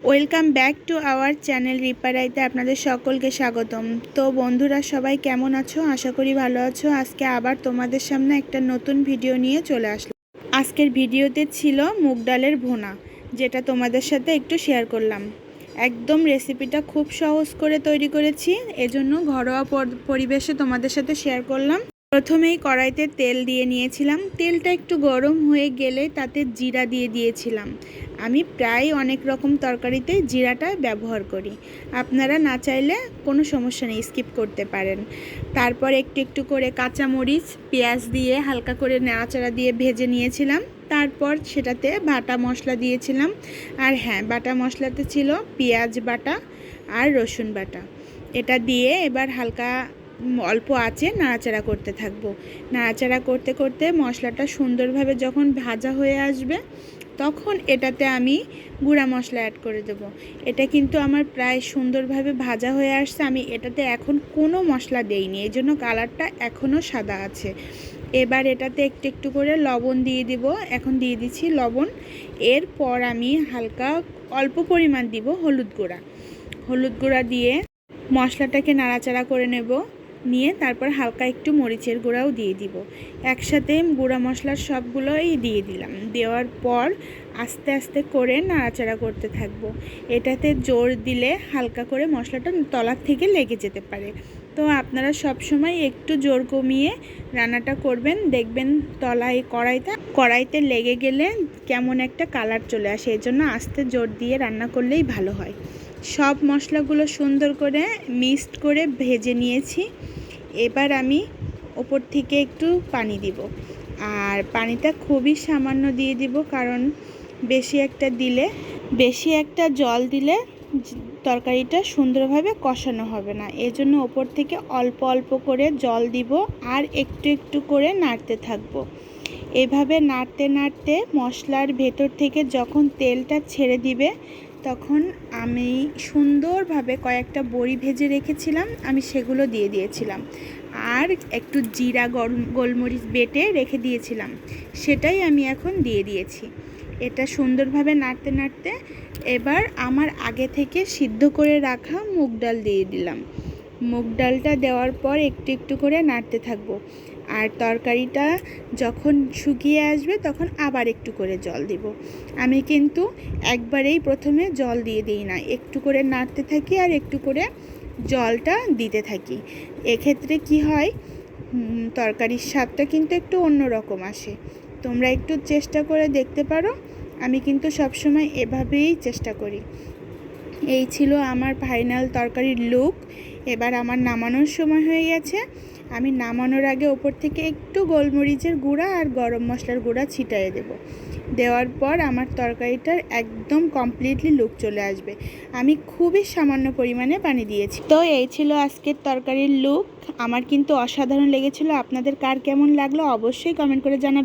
Welcome back to our channel রিপারাইতে আপনাদের সকলকে স্বাগতম। তো বন্ধুরা, সবাই কেমন আছো? আশা করি ভালো আছো। আজকে আবার তোমাদের সামনে একটা নতুন ভিডিও নিয়ে চলে আসলাম। আজকের ভিডিওতে ছিল মুগ ডালের ভোনা, যেটা তোমাদের সাথে একটু শেয়ার করলাম। একদম রেসিপিটা খুব সহজ করে তৈরি করেছি, এজন্য ঘরোয়া পরিবেশে তোমাদের সাথে শেয়ার করলাম। প্রথমেই কড়াইতে তেল দিয়ে নিয়েছিলাম। তেলটা একটু গরম হয়ে গেলে তাতে জিরা দিয়ে দিয়েছিলাম। আমি প্রায় অনেক রকম তরকারিতে জিরাটা ব্যবহার করি। আপনারা না চাইলে কোনো সমস্যা নেই, স্কিপ করতে পারেন। তারপর একটু একটু করে কাঁচামরিচ, পেঁয়াজ দিয়ে হালকা করে নাড়াচাড়া দিয়ে ভেজে নিয়েছিলাম। তারপর সেটাতে বাটা মশলা দিয়েছিলাম। আর হ্যাঁ বাটা মশলাতে ছিল পেঁয়াজ বাটা আর রসুন বাটা। এটা দিয়ে এবার হালকা অল্প আছে, নাড়াচাড়া করতে থাকব। নাড়াচাড়া করতে করতে মশলাটা সুন্দরভাবে যখন ভাজা হয়ে আসবে, তখন এটাতে আমি গুঁড়া মশলা অ্যাড করে দেবো। এটা কিন্তু আমার প্রায় সুন্দরভাবে ভাজা হয়ে আসছে, আমি এটাতে এখন কোনো মশলা দেইনি, এই জন্য কালারটা এখনও সাদা আছে। এবার এটাতে একটু একটু করে লবণ দিয়ে দিব, এখন দিয়ে দিচ্ছি লবণ। এরপর আমি হালকা অল্প পরিমাণ দিব হলুদ গুঁড়া। হলুদ গুঁড়া দিয়ে মশলাটাকে নাড়াচাড়া করে নেব। নিয়ে তারপর হালকা একটু মরিচের গুঁড়াও দিয়ে দিব। একসাথে গুঁড়া মশলার সবগুলোই দিয়ে দিলাম। দেওয়ার পর আস্তে আস্তে করে নাড়াচাড়া করতে থাকব। এটাতে জোর দিলে হালকা করে মশলাটা তলার থেকে লেগে যেতে পারে। তো আপনারা সব সময় একটু জোর কমিয়ে রান্নাটা করবেন। দেখবেন তলায় কড়াইতে কড়াইতে লেগে গেলে কেমন একটা কালার চলে আসে। এই জন্য আস্তে জোর দিয়ে রান্না করলেই ভালো হয়। সব মশলাগুলো সুন্দর করে মিক্সড করে ভেজে নিয়েছি। এবার আমি ওপর থেকে একটু পানি দিব। আর পানিটা খুবই সামান্য দিয়ে দিব, কারণ বেশি একটা দিলে, বেশি একটা জল দিলে তরকারিটা সুন্দরভাবে কষানো হবে না। এজন্য ওপর থেকে অল্প অল্প করে জল দিব আর একটু একটু করে নাড়তে থাকব। এভাবে নাড়তে নাড়তে মশলার ভেতর থেকে যখন তেলটা ছেড়ে দিবে তখন আমি সুন্দরভাবে কয়েকটা বড়ি ভেজে রেখেছিলাম, আমি সেগুলো দিয়ে দিয়েছিলাম। আর একটু জিরা গোলমরিচ বেটে রেখে দিয়েছিলাম, সেটাই আমি এখন দিয়ে দিয়েছি। এটা সুন্দরভাবে নাড়তে নাড়তে এবার আমার আগে থেকে সিদ্ধ করে রাখা মুগ ডাল দিয়ে দিলাম। মুগ ডালটা দেওয়ার পর একটু একটু করে নাড়তে থাকব। আর তরকারিটা যখন শুকিয়ে আসবে তখন আবার একটু করে জল দিব। আমি কিন্তু একবারেই প্রথমে জল দিয়ে দিই না, একটু করে নাড়তে থাকি আর একটু করে জলটা দিতে থাকি। এক্ষেত্রে কি হয় তরকারির স্বাদটা কিন্তু একটু অন্য রকম আসে। তোমরা একটু চেষ্টা করে দেখতে পারো, আমি কিন্তু সবসময় এভাবেই চেষ্টা করি। এই ছিল আমার ফাইনাল তরকারির লুক এবার আমার নামানোর সময় হয়ে গেছে। আমি নামানোর আগে ওপর থেকে একটু গোলমরিচের গুঁড়া আর গরম মশলার গুঁড়া ছিটিয়ে দেব। দেওয়ার পর আমার তরকারিটার একদম কমপ্লিটলি লুক চলে আসবে। আমি খুবই সামান্য পরিমাণে পানি দিয়েছি। তো এই ছিল আজকের তরকারির লুক আমার কিন্তু অসাধারণ লেগেছিল। আপনাদের কার কেমন লাগল অবশ্যই কমেন্ট করে জানাবেন।